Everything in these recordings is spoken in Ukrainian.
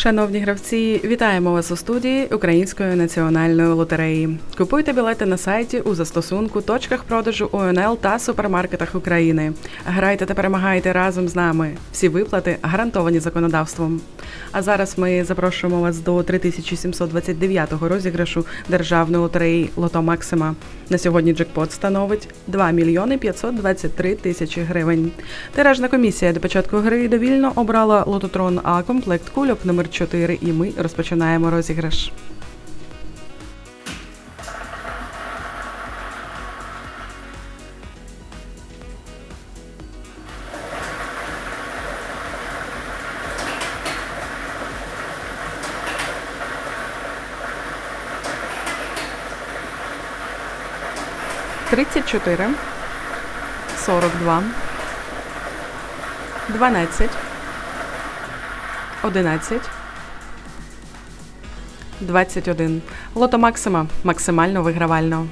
Шановні гравці, вітаємо вас у студії Української національної лотереї. Купуйте білети на сайті у застосунку, точках продажу ОНЛ та супермаркетах України. Грайте та перемагайте разом з нами. Всі виплати гарантовані законодавством. А зараз ми запрошуємо вас до 3729-го розіграшу державної лотереї Лото Максима. На сьогодні джекпот становить 2 мільйони 523 тисячі гривень. Тиражна комісія до початку гри довільно обрала лототрон А комплект кульок номер 4 і ми розпочинаємо розіграш. Тридцять чотири, сорок два, дванадцять, одинадцять, двадцять один. Лото Максима максимально вигравально.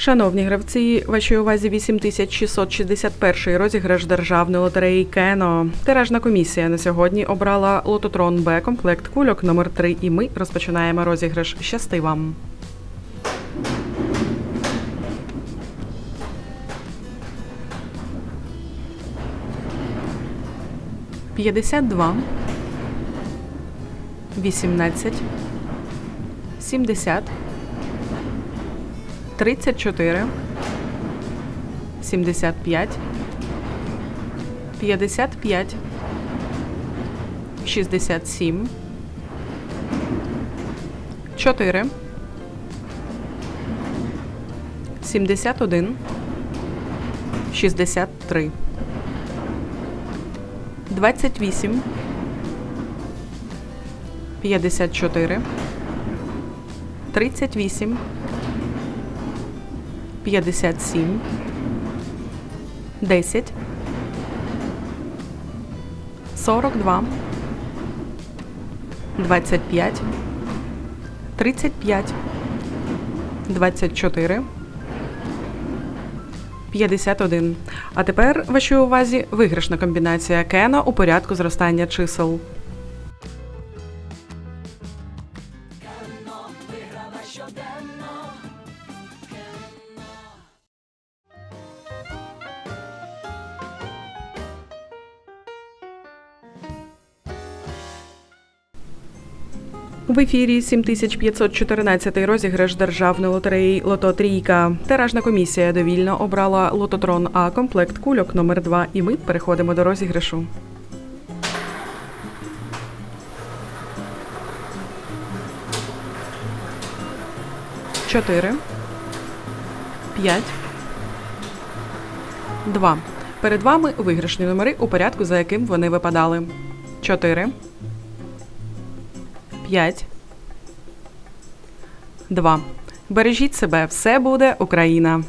Шановні гравці, вашій увазі 8661 розіграш державної лотереї Кено. Тиражна комісія на сьогодні обрала лототрон Б комплект кульок номер 3 і ми розпочинаємо розіграш. Щасти вам! П'ятдесят два, вісімнадцять, сімдесят. 34, 75, 55, 67, 4, 71, 63, 28, 54, 38, 57, 10, 42, 25, 35, 24, 51. А тепер вашій увазі виграшна комбінація Кена у порядку зростання чисел. В ефірі 7514 розіграш державної лотереї Лото Трійка. Тиражна комісія довільно обрала лототрон А комплект кульок номер 2 і ми переходимо до розіграшу. Чотири. П'ять. Два. Перед вами виграшні номери у порядку, за яким вони випадали. Чотири. 5, 2. Бережіть себе, все буде Україна.